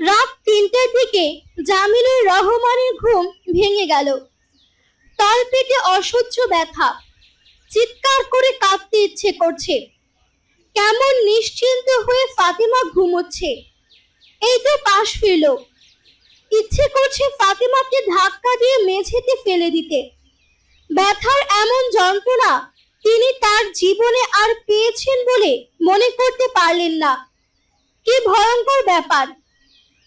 রাত তিনটের দিকে জামিলুর রহমানের ঘুম ভেঙে গেল। তলপেটে অসহ্য ব্যথা। চিৎকার করে কাঁদতে ইচ্ছে করছে। কেমন নিশ্চিন্ত হয়ে ফাতিমা ঘুমোচ্ছে। এই তো পাশ ফিরল। ইচ্ছে করছে ফাতিমাকে ধাক্কা দিয়ে মেঝেতে ফেলে দিতে। ব্যথার এমন যন্ত্রণা তিনি তার জীবনে আর পেয়েছেন বলে মনে করতে পারলেন না। কি ভয়ঙ্কর ব্যাপার।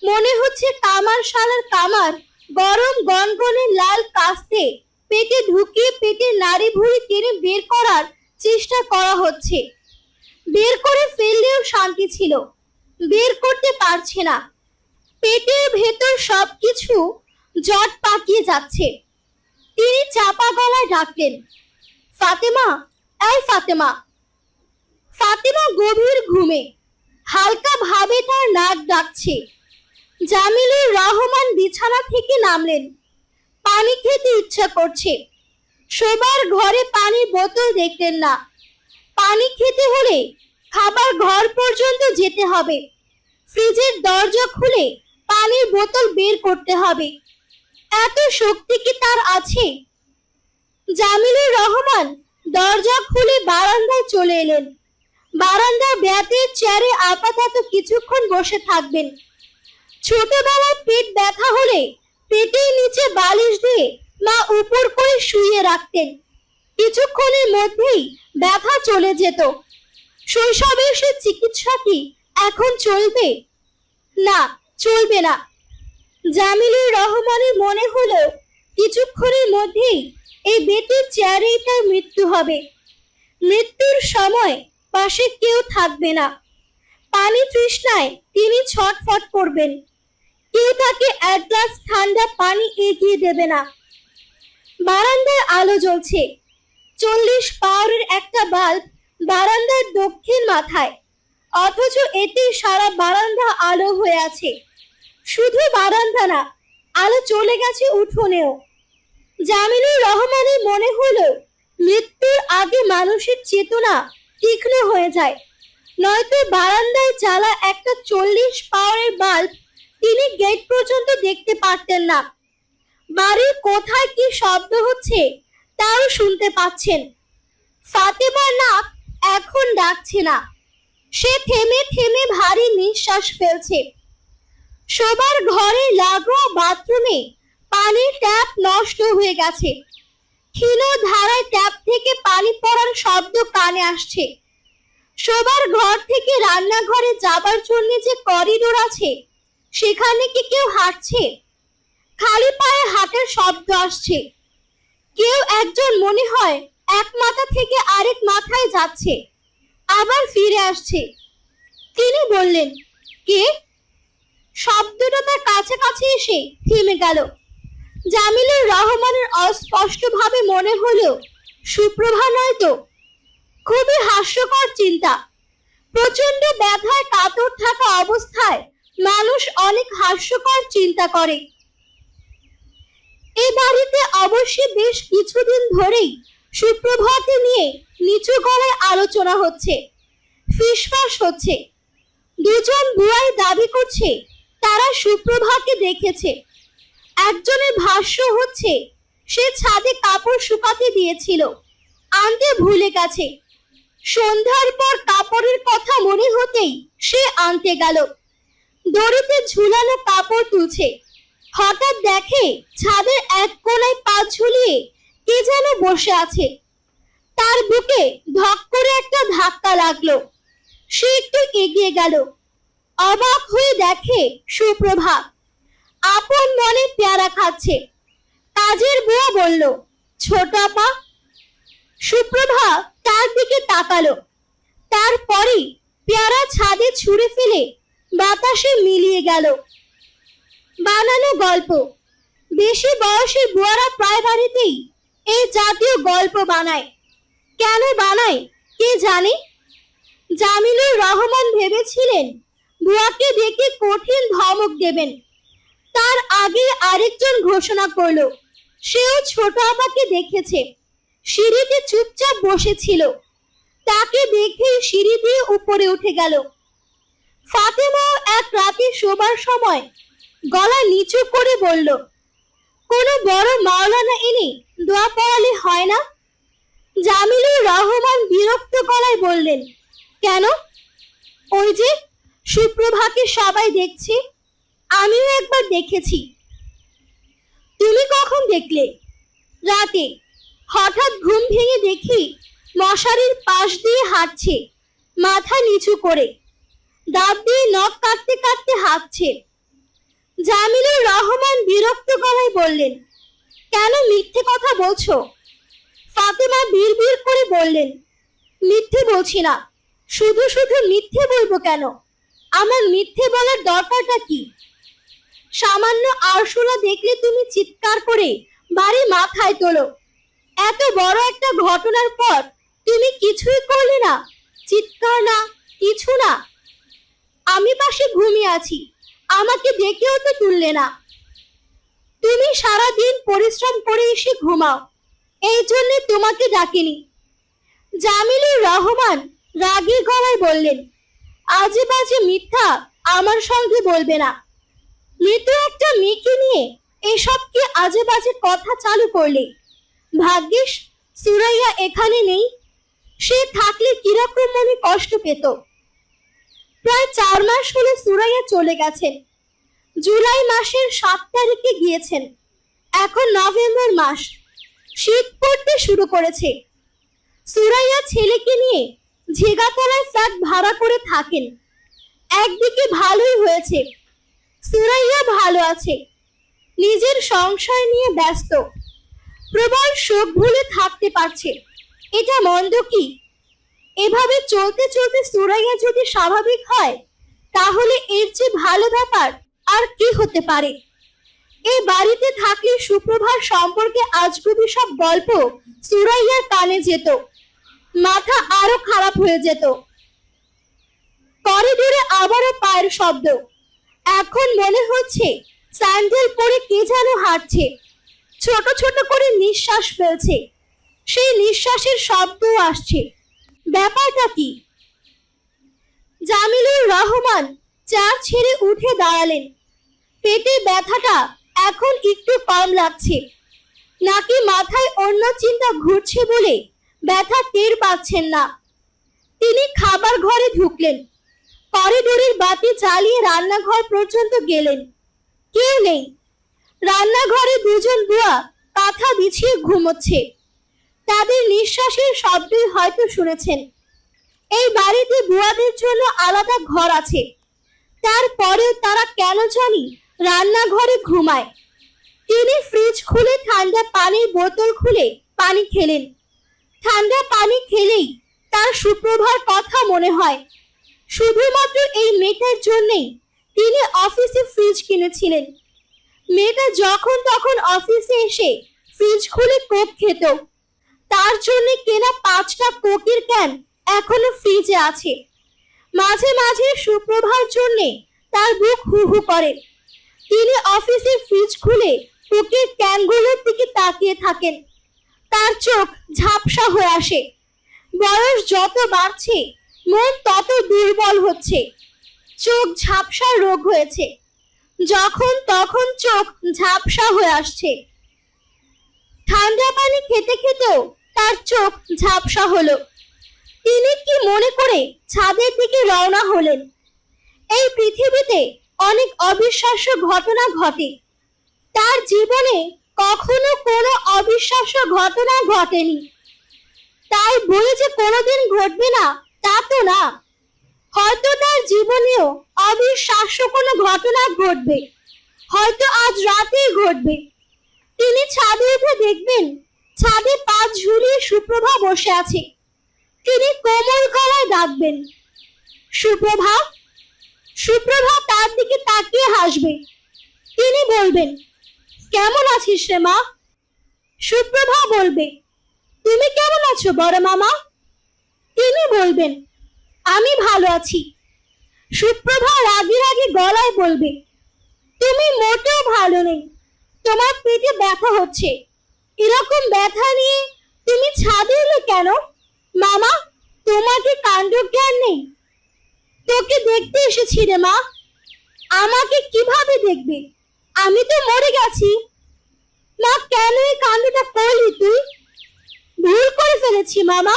মনে হচ্ছে কামার শালার কামার গরম গনগনে লাল কাস্তে পেটে ঢুকিয়ে পেটে নাড়ি ভুড়ি টেনে বের করার চেষ্টা করা হচ্ছে। বের করে ফেললেও শান্তি ছিল। বের করতে পারছে না। পেটের ভেতর সবকিছু জট পাকিয়ে যাচ্ছে। তিনি চাপা গলায় ডাকলেন, ফাতেমা, এই ফাতেমা। ফাতেমা গভীর ঘুমে হালকা ভাবে তার নাক ডাকছে। জামিলুর রহমান বিছানা থেকে নামলেন, পানি খেতে ইচ্ছা করছে। শোবার ঘরে পানির বোতল দেখলেন না। পানি খেতে হলে খাবার ঘর পর্যন্ত যেতে হবে। ফ্রিজের দরজা খুলে পানির বোতল বের করতে হবে। এত শক্তি কি তার আছে? জামিলুর রহমান দরজা খুলে বারান্দায় চলে এলেন। বারান্দার ব্যাতের চেয়ারে আপাতত কিছুক্ষণ বসে থাকবেন। ছোটবেলায় পেট ব্যথা হলে পেটের নিচে বালিশ দিয়ে মা উপর করে শুয়ে রাখতেন। কিছুক্ষণের মধ্যেই ব্যথা চলে যেত। শৈশবের সে চিকিৎসা কি এখন চলবে? না চলবে না। জামিলুর রহমানের মনে হলো, কিছুক্ষণের মধ্যেই এই বেতের চেয়ারেই তার মৃত্যু হবে। মৃত্যুর সময় পাশে কেউ থাকবে না। পানি তৃষ্ণায় তিনি ছটফট করবেন। কেউ তাকে এক গ্লাস ঠান্ডা পানি এগিয়ে দেবে না। বারান্দায় আলো জ্বলছে। চল্লিশ পাওয়ারের একটা বাল্ব বারান্দার দক্ষিণ মাথায়। অথচ এতে সারা বারান্দা আলো হয়ে আছে। শুধু বারান্দা না, আলো চলে গেছে উঠোনেও। জামিলুর রহমানের মনে হলো, মৃত্যুর আগে মানুষের চেতনা তীক্ষ্ণ হয়ে যায়। নয়তো বারান্দায় জ্বালা একটা চল্লিশ পাওয়ারের বাল্ব তিনি গেট পর্যন্ত দেখতে পারতেন না। বাড়ির কোথায় কি শব্দ হচ্ছে তাও শুনতে পাচ্ছেন। ফাতেমার নাক এখন ডাকছে না। সে থেমে থেমে ভারী নিঃশ্বাস ফেলছে। শোবার ঘরে লাগোয়া বাথরুমে পানির ট্যাপ নষ্ট হয়ে গেছে। ক্ষীণ ধারায় ট্যাপ থেকে পানি পড়ার শব্দ কানে আসছে। সবার ঘর থেকে রান্নাঘরে যাবার জন্য যে করিডোর আছে, সেখানে কি কেউ হাঁটছে? খালি পায়ে হাঁটার শব্দ আসছে। কেউ একজন মনে হয় এক মাথা থেকে আরেক মাথায় যাচ্ছে, আবার ফিরে আসছে। তিনি বললেন, কে? শব্দটা তার কাছাকাছি এসে থেমে গেল। জামিলুর রহমানের অস্পষ্টভাবে মনে হলো সুপ্রভা নয় তো খুবই হাস্যকর চিন্তা। প্রচণ্ড ব্যথায় কাতর থাকা অবস্থায় মানুষ অনেক হাস্যকর চিন্তা করে। এই বাড়িতে অবশ্যই বেশ কিছুদিন ধরেই সুপ্রভাকে নিয়ে নিচু গলায় আলোচনা হচ্ছে, ফিসফাস হচ্ছে। দুজন বুয়াই দাবি করছে তারা সুপ্রভাকে দেখেছে। একজনের ভাষ্য হচ্ছে, সে ছাদে কাপড় শুকাতে দিয়েছিল। আনতে ভুলে গেছে। সন্ধ্যার পর কাপড়ের কথা মনে হতেই সে আনতে গেল। দড়িতে ঝুলানো কাপড় তুলছে। হঠাৎ দেখে ছাদের এক কোণায় পা ঝুলিয়ে কে যেন বসে আছে। তার বুকে ধক করে একটা ধাক্কা লাগল। সে একটু এগিয়ে গেল। অবাক হয়ে দেখে সুপ্রভা আপন মনে পেয়ারা খাচ্ছে। কাজের বুয়া বলল, ছোট আপা। সুপ্রভা তার দিকে তাকালো। তারপরেই পেয়ারা ছাদে ছুঁড়ে ফেলে বাতাসে মিলিয়ে গেল। বানানো গল্প। বেশি বয়সের বুয়ারা প্রায় বাড়িতেই এই জাতীয় গল্প বানায়। কেন বানায় কে জানে? জামিলুর রহমান ভেবেছিলেন বুয়াকে ডেকে কঠিন ধমক দেবেন। তার আগে আরেকজন ঘোষণা করল, সেও ছোট আপাকে দেখেছে। সিঁড়িতে চুপচাপ বসেছিল। তাকে দেখে সিঁড়ি দিয়ে উপরে উঠে গেল। ফাতেমাও এক রাতে শোবার সময় গলা নিচু করে বলল, কোনো বড় মাওলানা এনে দোয়া পড়ালে হয় না? জামিলুর রহমান বিরক্ত গলায় বললেন, কেন? ওই যে সুপ্রভাকে সবাই দেখছে, আমিও একবার দেখেছি। তুমি কখন দেখলে? রাতে। হঠাৎ ঘুম ভেঙে দেখি মশারির পাশ দিয়ে হাঁটছে, মাথা নিচু করে। দাঁত দিয়ে নখ কাটতে কাটতে হাঁটছে জামিলুর রহমান বিরক্ত গলায় বললেন, কেন মিথ্যে কথা বলছো? ফাতেমা বিড়বিড় করে বললেন, মিথ্যে বলছি না। শুধু শুধু মিথ্যে বলব কেন? আমার মিথ্যে বলার দরকারটা কি? সামান্য আরশোলা দেখলে তুমি চিৎকার করে বাড়ি মাথায় তোলো। এত বড় একটা ঘটনার পর তুমি কিছুই করলে না, চিৎকার না, কিছু না। আমি পাশে ঘুমিয়ে আছি, আমাকে ডেকেও তো তুললে না। তুমি সারা দিন পরিশ্রম করে এসে ঘুমাও, এই জন্য তোমাকে ডাকিনি। জামিলুর রহমান রাগী গলায় বললেন আজে বাজে মিথ্যা আমার সঙ্গে বলবে না। মৃত একটা মেয়েকে নিয়ে এসব কি আজে বাজে কথা চালু করলে? ভাগ্যিস সুরাইয়া এখানে নেই, সে থাকলে কীরকম মনে কষ্ট পেত। প্রায় চার মাস হলো সুরাইয়া চলে গেছেন। জুলাই মাসের সাত তারিখে গিয়েছেন। এখন নভেম্বর মাস, শীত পড়তে শুরু করেছে। সুরাইয়া ছেলেকে নিয়ে ঝিগাতলায় ফ্ল্যাট ভাড়া করে থাকেন। একদিকে ভালোই হয়েছে, সুরাইয়া ভালো আছে, নিজের সংসার নিয়ে ব্যস্ত। প্রবল শোক ভুলে থাকতে পারছে, এটা মন্দ কি? এভাবে চলতে চলতে সুরাইয়া যদি স্বাভাবিক হয়, তাহলে এর চেয়ে ভালো ব্যাপার আর কি হতে পারে? এই বাড়িতে থাকলে সুপ্রভার সম্পর্কে আজগুবি সব গল্প সুরাইয়ার কানে যেত। মাথা আরও খারাপ হয়ে যেত। করিডোরে আবারও পায়ের শব্দ। এখন মনে হচ্ছে স্যান্ডেল পরে কে যেন হাঁটছে। ছোট ছোট করে নিঃশ্বাস ফেলছে। সেই নিঃশ্বাসের শব্দও আসছে। ব্যাপারটা কি? জামিলুর রহমান চার ছেড়ে উঠে দাঁড়ালেন। পেটে ব্যথাটা এখন একটু কম লাগছে। নাকি মাথায় অন্য চিন্তা ঘুরছে বলে ব্যথা টের পাচ্ছেন না। তিনি খাবার ঘরে ঢুকলেন। করিডোরের বাতি চালিয়ে রান্নাঘর পর্যন্ত গেলেন। কেউ নেই। রান্নাঘরে দুজন বুয়া কাঁথা বিছিয়ে ঘুমোচ্ছে। তাদের নিঃশ্বাসের শব্দই হয়তো শুনেছেন। এই বাড়িতে বুয়াদের জন্য আলাদা ঘর আছে। তারপরেও তারা কেন জানি রান্নাঘরে ঘুমায়। তিনি ফ্রিজ খুলে ঠান্ডা পানির বোতল খুলে পানি খেলেন। ঠান্ডা পানি খেলেই তার সুপ্রভার কথা মনে হয়। শুধুমাত্র এই মেয়েটার জন্যই তিনি অফিসে ফ্রিজ কিনেছিলেন। মেয়েটা যখন তখন অফিসে এসে ফ্রিজ খুলে কোক খেত। তার জন্য কেনা পাঁচটা কোকের ক্যান এখনও ফ্রিজে আছে। মাঝে মাঝে সুপ্রভার জন্য তার বুক হু হু করে। তিনি অফিসে ফ্রিজ খুলে কোকের ক্যানগুলোর দিকে তাকিয়ে থাকেন। তার চোখ ঝাপসা হয়ে আসে। বয়স যত বাড়ছে, মন তত দুর্বল হচ্ছে। চোখ ঝাপসা রোগ হয়েছে। যখন তখন চোখ ঝাপসা হয়ে আসছে। ঠান্ডা পানি খেতে খেতেও তার চোখ ঝাপসা হলো। তিনি কি মনে করে ছাদের দিকে রওনা হলেন? এই পৃথিবীতে অনেক অবিশ্বাস্য ঘটনা ঘটে। তার জীবনে কখনো কোনো অবিশ্বাস্য ঘটনা ঘটেনি। তাই বলে যে কোনোদিন ঘটবে না, তা তো না। হয়তো তার জীবনেও অবিশ্বাস্য কোনো ঘটনা ঘটবে। হয়তো আজ রাতেই ঘটবে। তিনি ছাদে উঠে দেখবেন, ছাদে পা ঝুলিয়ে সুপ্রভা বসে আছে। তিনি কোমল গলায় ডাকবেন, সুপ্রভা সুপ্রভা তার দিকে তাকিয়ে হাসবে। তিনি বলবেন কেমন আছিস রে মা? সুপ্রভা বলবে, তুমি কেমন আছো বড় মামা? তিনি বলবেন, আমি ভালো আছি। সুপ্রভা রাগে রাগে গলায় বলবে, তুমি মোটেও ভালো নেই। তোমার পেটে ব্যথা হচ্ছে। এরকম ব্যথা নিয়ে তুমি ছাদে এলে কেন? মামা, তোমার কি কাণ্ড জ্ঞান নেই? তোকে দেখতে এসেছি রে মা। আমাকে কীভাবে দেখবে? আমি তো মরে গেছি। মা, কেন এই কাণ্ডটা করলি তুই? ভুল করে ফেলেছি মামা।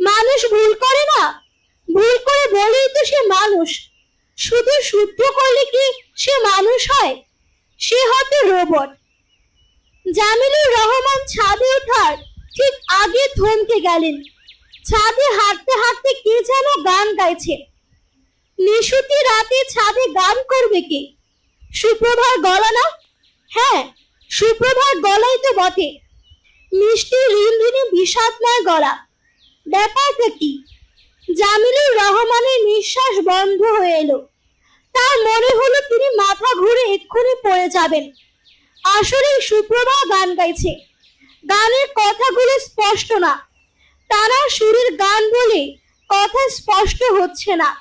মানুষ ভুল করে না। ভুল করে বলেই তো সে মানুষ। শুধু শুদ্ধ করলে কি সে মানুষ হয়? সে হয়তো রোবট। জামিলুর রহমান ছাদে ওঠার ঠিক আগে থমকে গেলেন। ছাদে হাঁটতে হাঁটতে কে যেন গান গাইছে। নিশুতি রাতে ছাদে গান করবে কে? সুপ্রভার গলা না? হ্যাঁ সুপ্রভার গলাই তো বটে। মিষ্টি রিনরিনে বিষাদময় গলা। ব্যাপারটা কি? জামিলুর রহমানের নিঃশ্বাস বন্ধ হয়ে এলো। তার মনে হলো তিনি মাথা ঘুরে এক্ষুনি পড়ে যাবেন। আসলে সুপ্রভা গান গাইছে। গানের কথাগুলো স্পষ্ট না। তারা সুরের গান বলে কথা স্পষ্ট হচ্ছে না।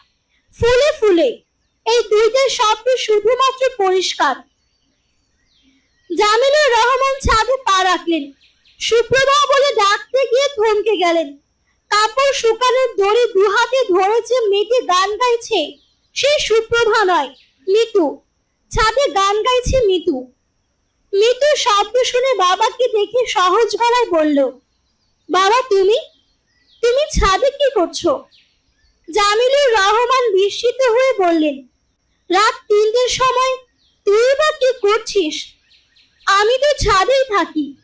ফুলে ফুলে এই দুইটা শব্দ শুধুমাত্র পরিষ্কার। জামিলুর রহমান ছাদে পা রাখলেন। সুপ্রভা বলে ডাকতে গিয়ে থমকে গেলেন। কাপড় শুকানোর দড়ি দু হাতে ধরেছে মেয়েটি গান গাইছে। সে সুপ্রভা নয়, মিতু। ছাদে গান গাইছে মিতু। মিতু শব্দ শুনে বাবাকে দেখে সহজ গলায় বলল, বাবা, তুমি? তুমি ছাদে কি করছ? জামিলুর রহমান বিস্মিত হয়ে বললেন রাত তিনটের সময় তুই বা কি করছিস? আমি তো ছাদেই থাকি।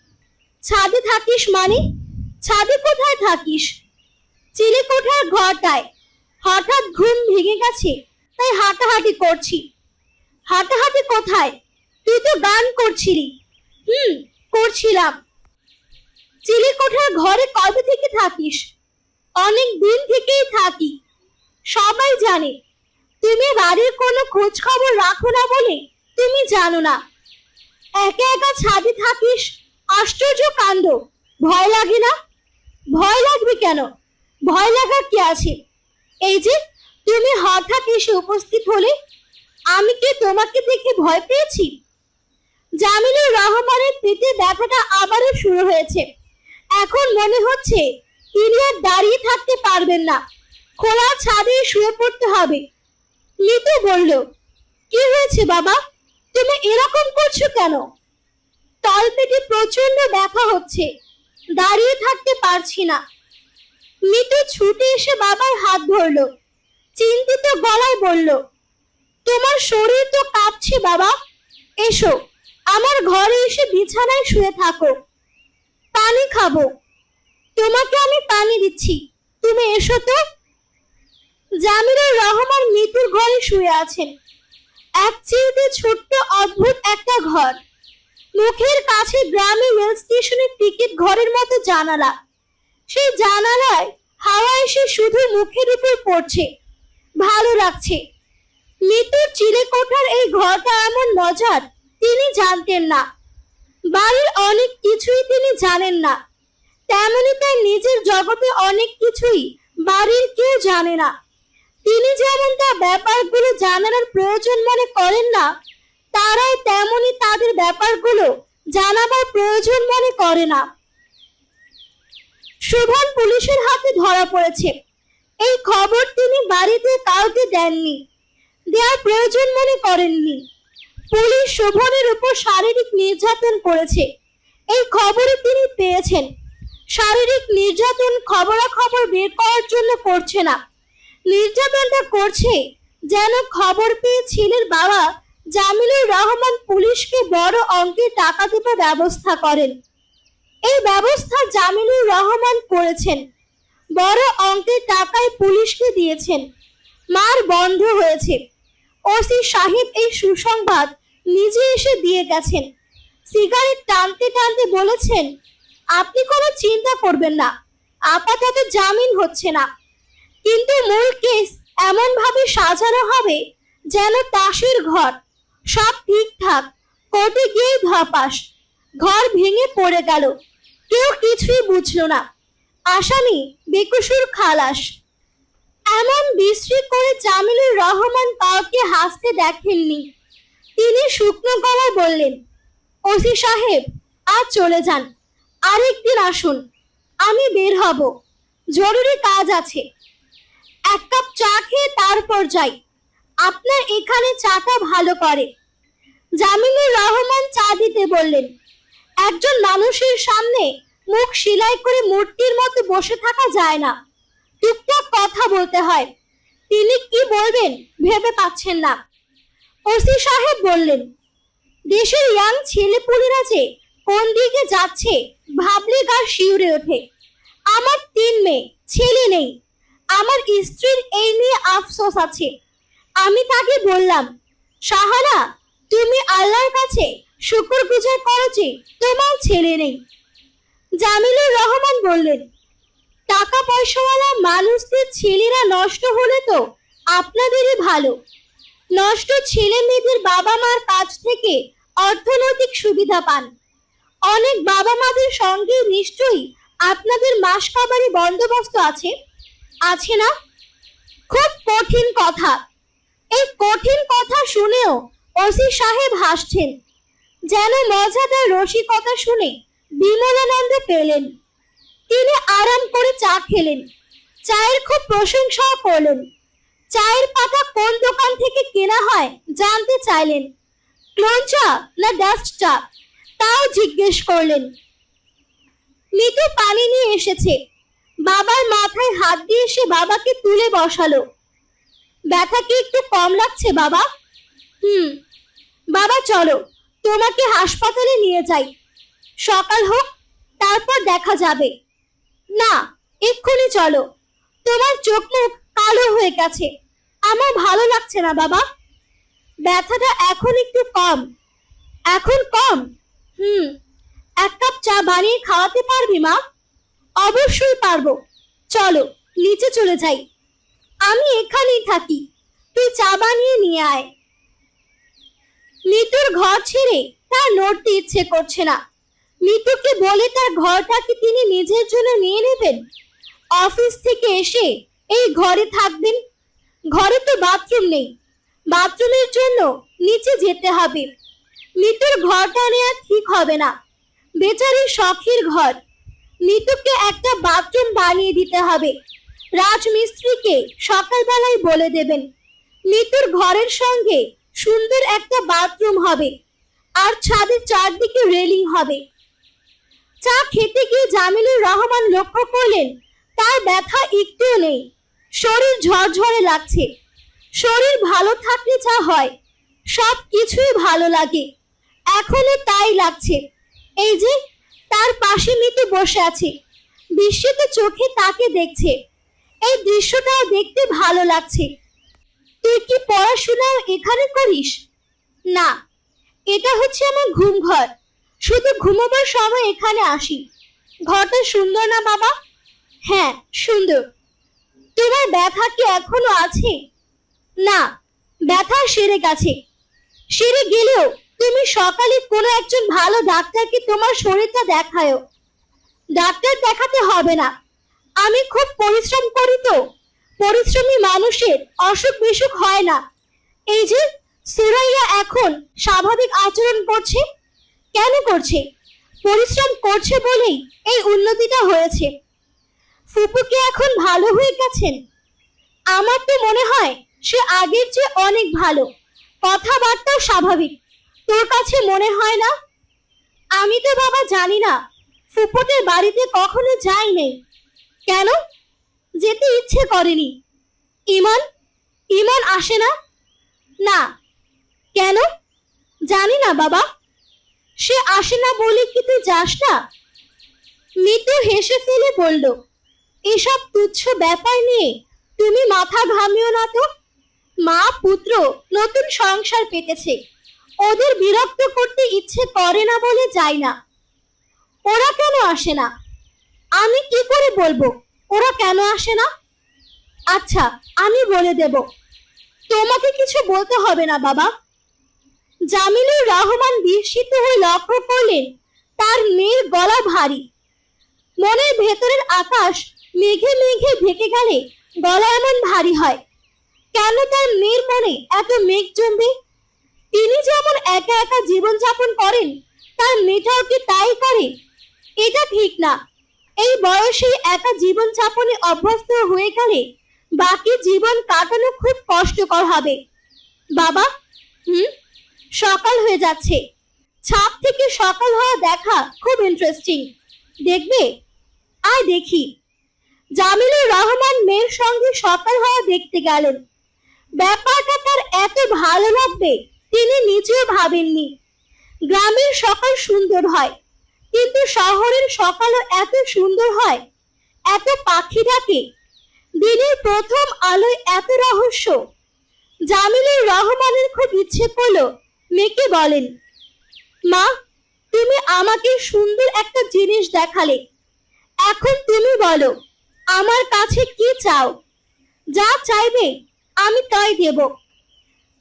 ছাদে থাকিস মানে? ছাদে কোথায় থাকিস? চিলে কোঠার ঘরটায়। হঠাৎ ঘুম ভেঙে গেছে, তাই হাঁটাহাঁটি করছি। হাঁটাহাঁটি কোথায়? তুই তো গান করছিলি। হুম, করছিলাম। চিলে কোঠার ঘরে কবে থেকে থাকিস? অনেক দিন থেকেই থাকি। সবাই জানে তুমি বাড়ির কোনো খোঁজ খবর রাখো না বলে তুমি জানো না। একা একা ছাদে থাকিস, আশ্চর্য কাণ্ড। ভয় লাগে না? ভয় লাগবে কেন? ভয় লাগার কি আছে? এই যে, তুমি হঠাৎ এসে উপস্থিত হলে আমি কি তোমাকে দেখে ভয় পেয়েছি? জামিলুর রহমানের পেটে ব্যথাটা আবারও শুরু হয়েছে। এখন মনে হচ্ছে তিনি আর দাঁড়িয়ে থাকতে পারবেন না। খোলা ছাদে শুয়ে পড়তে হবে। মিতু বলল, কি হয়েছে বাবা? তুমি এরকম করছ কেন? তলপেটে প্রচণ্ড ব্যথা হচ্ছে। দাঁড়িয়ে থাকতে পারছি না। মিতু ছুটে এসে বাবার হাত ধরলো। চিন্তিত গলায় বলল, তোমার শরীর তো কাঁপছে বাবা। এসো, আমার ঘরে এসে বিছানায় শুয়ে থাকো। পানি খাব। তোমাকে আমি পানি দিচ্ছি। তুমি এসো তো। জামিরুর রহমান মিতুর ঘরে শুয়ে আছেন। এক চিলতে ছোট্ট অদ্ভুত একটা ঘর। মুখের কাছে গ্রামে রেল স্টেশনের টিকিট ঘরের মতো জানালা। সেই জানালায় হাওয়া এসে শুধু মুখের উপর পড়ছে। ভালো লাগছে। মৃত্যুর চিলে কোঠার এই ঘরটা এমন মজার, তিনি জানতেন না। বাড়ির অনেক কিছুই তিনি জানেন না। তেমনি তার নিজের জগতে অনেক কিছুই বাড়ির কেউ জানে না। তিনি যেমন তার ব্যাপারগুলো জানানোর প্রয়োজন মনে করেন না, তারাই তেমনি তাদের ব্যাপারগুলো জানাবার প্রয়োজন মনে করে না। শোভন পুলিশের হাতে ধরা পড়েছে। এই খবর তিনি বাড়িতে কাউকে দেননি, দেওয়ার প্রয়োজন মনে করেননি। পুলিশ শোভনের উপর শারীরিক নির্যাতন করেছে। এই খবরে তিনি পেয়েছেন। শারীরিক নির্যাতন খবরাখবর বের করার জন্য করছে না। নির্যাতনটা করছে। যেন খবর পেয়ে ছেলের বাবা জামিলুর রহমান পুলিশকে বড় অঙ্কের টাকা দেবার ব্যবস্থা করেন। এই ব্যবস্থা জামিলুর রহমান করেছেন। বড় অঙ্কের টাকায় পুলিশকে দিয়েছেন। মার বন্ধ হয়েছে। ওসি সাহেব এই সুসংবাদ নিজে এসে দিয়ে গেছেন। সিগারেট টানতে টানতে বলেছেন, আপনি কোনো চিন্তা করবেন না। আপাতত জামিন হচ্ছে না। কিন্তু মূল কেস এমন ভাবে সাজানো হবে যেন তাসের ঘর সব ঠিকঠাক কোর্টে গিয়ে ধপাস ঘর ভেঙে পড়ে গেল, কেউ কিছুই বুঝলো না। আসামি বেকুসুর খালাস। এমন বিশ্রী করে জামিলুর রহমান কাউকে হাসতে দেখেননি। তিনি শুকনো গলায় বললেন, ওসি সাহেব, আজ চলে যান। আরেকদিন আসুন। আমি বের হব। জরুরি কাজ আছে। এক কাপ চা খেয়ে তারপর যাই। আপনার এখানে চাটা ভালো করে। জামিনুর রহমান চা দিতে বললেন। একজন মানুষের সামনে মুখ সেলাই করে মূর্তির মতো বসে থাকা যায় না। টুকটাক কথা বলতে হয়। তিনি কি বলবেন ভেবে পাচ্ছেন না। ওসি সাহেব বললেন, দেশের ইয়াং ছেলেপুলেরা যে কোন দিকে যাচ্ছে ভাবলে গা শিউরে ওঠে। আমার তিন মেয়ে, ছেলে নেই। আমার স্ত্রীর এই নিয়ে আফসোস আছে। আমি তাকে বললাম, সাহারা, তুমি আল্লাহর কাছে শুকর গুজার করো যে তোমার ছেলে নেই। জামিলুর রহমান বললেন টাকা পয়সাওয়ালা মানুষদের ছেলেরা নষ্ট হলে তো আপনাদেরই ভালো। নষ্ট ছেলে মেয়েদের বাবা মার কাছ থেকে অর্থনৈতিক সুবিধা পান। অনেক বাবা মাদের সঙ্গে নিশ্চয়ই আপনাদের মাস খাবারের বন্দোবস্ত আছে। আছে না? খুব কঠিন কথা। এই কঠিন কথা শুনেও ওসি সাহেব হাসছেন। যেন মজাদার রসিকতা শুনে বিমলানন্দ পেলেন। তিনি আরাম করে চা খেলেন। চায়ের খুব প্রশংসাও করলেন। চায়ের পাতা কোন দোকান থেকে কেনা হয় জানতে চাইলেন। ক্লোন চা না ডাস্ট চা? তাও জিজ্ঞেস করলেন। মিতু পানি নিয়ে এসেছে। বাবার মাথায় হাত দিয়ে সে বাবাকে তুলে বসালো। ব্যথা কি একটু কম লাগছে, বাবা? হুম। বাবা, চলো, তোমাকে হাসপাতালে নিয়ে যাই। সকাল হোক, তারপর দেখা যাবে। না, এক্ষুনি চলো। তোমার চোখ মুখ কালো হয়ে গেছে। আমার ভালো লাগছে না, বাবা। ব্যথাটা এখন একটু কম। এখন কম? হুম। এক কাপ চা বানিয়ে খাওয়াতে পারবি, মা? অবশ্যই পারব। চলো, নিচে চলে যাই। আমি এখানেই থাকি। তুই চা বানিয়ে নিয়ে আয়। মিতুর ঘর ছেড়ে তার নড়তে ইচ্ছে করছে না। মিতুকে বলে তার ঘরটা কি তিনি নিজের জন্য নিয়ে নেবেন? অফিস থেকে এসে এই ঘরে থাকবেন? ঘরে তো বাথরুম নেই। বাথরুমের জন্য নিচে যেতে হবে। মিতুর ঘরটা নেওয়া ঠিক হবে না। বেচারির শখের ঘর। মিতুকে একটা বাথরুম বানিয়ে দিতে হবে। রাজমিস্ত্রিকে সকালবেলায় বলে দেবেন নিতুর ঘরের সঙ্গে সুন্দর একটা বাথরুম হবে, আর ছাদের চারদিকে রেলিং হবে। চা খেতে গিয়ে জামিলুর রহমান লক্ষ্য করলেন, তার ব্যথা একটুও নেই। শরীর ঝরঝরে লাগছে। শরীর ভালো থাকলে যা হয় সব কিছুই ভালো লাগে। এখনও তাই লাগছে। এই যে তার পাশে মিতু বসে আছে। বিস্মিত চোখে তাকে দেখছে। এই দৃশ্যটাও দেখতে ভালো লাগছে। তুই কি পড়াশোনা এখানে করিস? না, এটা হচ্ছে আমার ঘুম ঘর। শুধু ঘুমাবার সময় এখানে আসি। ঘরটা সুন্দর না বাবা? হ্যাঁ সুন্দর। তোমার ব্যথা কি এখনও আছে? না, ব্যথা সেরে গেছে। সেরে গেলেও তুমি সকালে কোনো একজন ভালো ডাক্তারকে তোমার শরীরটা দেখায়ও। ডাক্তার দেখাতে হবে না। আমি খুব পরিশ্রম করি তো। পরিশ্রমী মানুষের অসুখ বিসুখ হয় না। এই যে সুরাইয়া এখন স্বাভাবিক আচরণ করছে, কেন করছে? পরিশ্রম করছে বলেই এই উন্নতিটা হয়েছে। ফুপু কি এখন ভালো হয়ে গেছেন? আমার তো মনে হয় সে আগের চেয়ে অনেক ভালো। কথাবার্তাও স্বাভাবিক। তোর কাছে মনে হয় না? আমি তো বাবা জানি না ফুপুটের বাড়িতে কখনো যাই নেই। কেন? যেতে ইচ্ছে করেনি। ইমন? ইমন আসে না? না। কেন? জানি না বাবা। সে আসে না বলে কি তুই যাস না? মিতু হেসে ফেলে বলল, এসব তুচ্ছ ব্যাপার নিয়ে তুমি মাথা ঘামিও না তো? মা পুত্র নতুন সংসার পেতেছে। ওদের বিরক্ত করতে ইচ্ছে করে না বলে যায় না। ওরা কেন আসে না? আমি কি করে বলব, ওরা কেন আসে না? আচ্ছা আমি বলে দেব। তোমাকে কিছু বলতে হবে না, বাবা। জামিলুর রহমান বিস্মিত হয়ে লক্ষ্য করলেন, তার মেয়ের গলা ভারী। মনের ভেতরের আকাশ মেঘে মেঘে ঢেকে গেলে গলা এমন ভারী হয়। কেন তার মেয়ের মনে এত মেঘ জমবে? তিনি যেমন একা একা জীবনযাপন করেন, তার মেয়েটাও কি তাই করে? এটা ঠিক না। এই বয়সে একা জীবন যাপনে অভ্যস্ত হয়ে গেলে বাকি জীবন কাটানো খুব কষ্টকর হবে। বাবা, হুম? সকাল হয়ে যাচ্ছে। ছাদ থেকে সকাল হওয়া দেখা খুব ইন্টারেস্টিং দেখবে? আয় দেখি। জামিলুর রহমান মেয়ের সঙ্গে সকাল হওয়া দেখতে গেলেন। ব্যাপারটা তার এত ভালো লাগবে। তিনি নিজেও ভাবেননি। গ্রামের সকাল সুন্দর হয়, কিন্তু শহরের সকালও এত সুন্দর হয়, এত পাখি ডাকে, দিনের প্রথম আলোয় এত রহস্য। জামিলুর রহমানের খুব ইচ্ছে করল মেয়েকে বলেন, মা, তুমি আমাকে সুন্দর একটা জিনিস দেখালে। এখন তুমি বলো, আমার কাছে কি চাও? যা চাইবে আমি তাই দেব।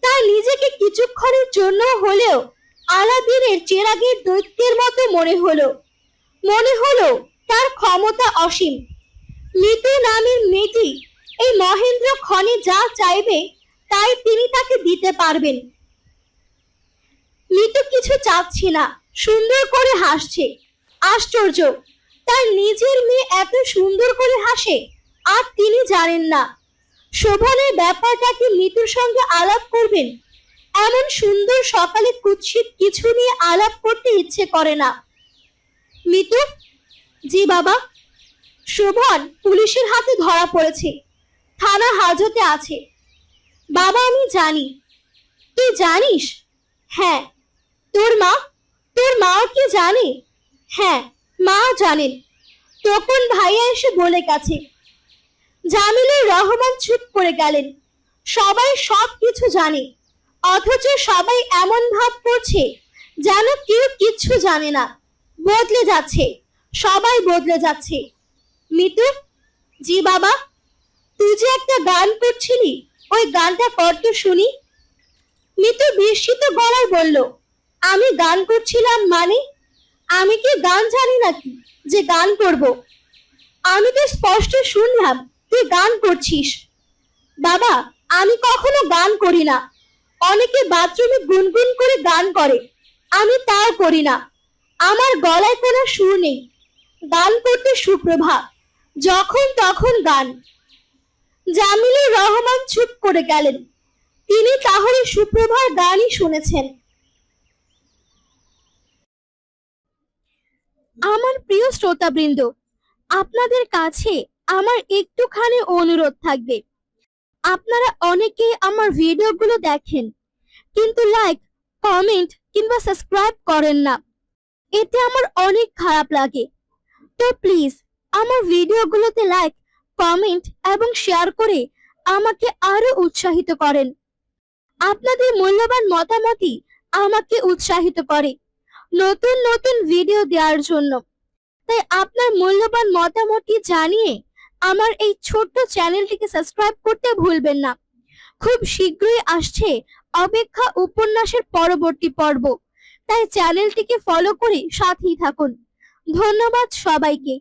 তার নিজেকে কিছুক্ষণের জন্য হলেও আলাদিনের চেরাগের দৈত্যের মতো মনে হলো। মনে হলো তার ক্ষমতা অসীম। মৃত্যু নামের মেয়েটি এই মহেন্দ্র ক্ষণে যা চাইবে তাই তিনি তাকে দিতে পারবেন। মৃত্যু কিছু চাচ্ছে না, সুন্দর করে হাসছে। আশ্চর্য, তার নিজের মেয়ে এত সুন্দর করে হাসে, আর তিনি জানেন না। শোভনের ব্যাপারটা কি মিতুর সঙ্গে আলাপ করবেন? এমন সুন্দর সকালে কুৎসিত কিছু নিয়ে আলাপ করতে ইচ্ছে করে না। মিতু? জি বাবা। শোভন পুলিশের হাতে ধরা পড়েছে। থানা হাজতে আছে। বাবা আমি জানি। তুই জানিস? হ্যাঁ। তোর মা? তোর মাও কি জানে? হ্যাঁ মা জানেন। তখন ভাইয়া এসে বলে গেছে। জামিলুর রহমান চুপ করে গেলেন। সবাই সব কিছু জানে, অথচ সবাই এমন ভাব করছে যেন কেউ কিচ্ছু জানে না। বদলে যাচ্ছে, সবাই বদলে যাচ্ছে। মিতু, জি বাবা, তুই যে একটা গান করছিলি, ওই গানটা কর তো শুনি। মিতু বিস্মিত গলায় বলল, আমি গান করছিলাম মানে? আমি কি গান জানি নাকি যে গান করব? আমি তো স্পষ্ট শুনলাম তুই গান করছিস। বাবা, আমি কখনো গান করি না। অনেকে বাথরুমে গুনগুন করে গান করে। আমি তাও করি না। আমার গলায় কোনো সুর নেই। গান করতে সুপ্রভা যখন তখন গান। জামিলুর রহমান চুপ করে গেলেন। তিনি তাহলে সুপ্রভার গানই শুনেছেন। আমার প্রিয় শ্রোতাবৃন্দ, আপনাদের কাছে আমার একটুখানি অনুরোধ থাকবে। আপনারা অনেকে আমার ভিডিওগুলো দেখেন, কিন্তু লাইক কমেন্ট কিংবা সাবস্ক্রাইব করেন না। এতে আমার অনেক খারাপ লাগে। তো প্লিজ আমার ভিডিওগুলোতে লাইক কমেন্ট এবং শেয়ার করে আমাকে আরও উৎসাহিত করেন। আপনাদের মূল্যবান মতামতই আমাকে উৎসাহিত করে নতুন নতুন ভিডিও দেওয়ার জন্য। তাই আপনার মূল্যবান মতামতটি জানিয়ে আমার এই ছোট্ট চ্যানেলটিকে সাবস্ক্রাইব করতে ভুলবেন না। খুব শীঘ্রই আসছে অপেক্ষা উপন্যাসের পরবর্তী পর্ব। তাই চ্যানেলটিকে ফলো করে সাথেই থাকুন। ধন্যবাদ সবাইকে।